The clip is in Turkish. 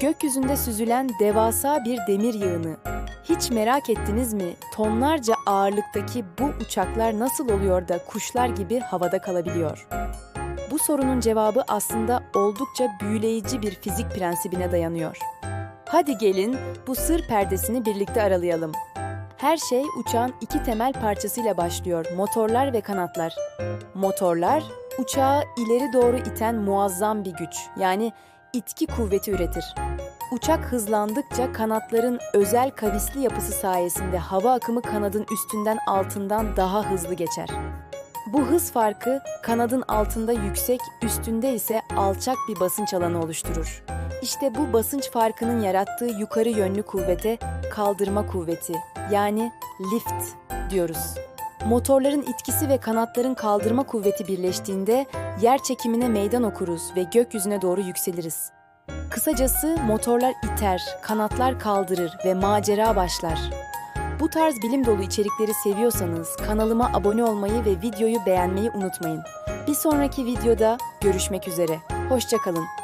Gökyüzünde süzülen devasa bir demir yığını. Hiç merak ettiniz mi tonlarca ağırlıktaki bu uçaklar nasıl oluyor da kuşlar gibi havada kalabiliyor? Bu sorunun cevabı aslında oldukça büyüleyici bir fizik prensibine dayanıyor. Hadi gelin bu sır perdesini birlikte aralayalım. Her şey uçağın iki temel parçasıyla başlıyor, motorlar ve kanatlar. Motorlar, uçağı ileri doğru iten muazzam bir güç, yani itki kuvveti üretir. Uçak hızlandıkça kanatların özel kavisli yapısı sayesinde hava akımı kanadın üstünden altından daha hızlı geçer. Bu hız farkı kanadın altında yüksek, üstünde ise alçak bir basınç alanı oluşturur. İşte bu basınç farkının yarattığı yukarı yönlü kuvvete kaldırma kuvveti yani lift diyoruz. Motorların itkisi ve kanatların kaldırma kuvveti birleştiğinde yer çekimine meydan okuruz ve gökyüzüne doğru yükseliriz. Kısacası motorlar iter, kanatlar kaldırır ve macera başlar. Bu tarz bilim dolu içerikleri seviyorsanız kanalıma abone olmayı ve videoyu beğenmeyi unutmayın. Bir sonraki videoda görüşmek üzere. Hoşçakalın.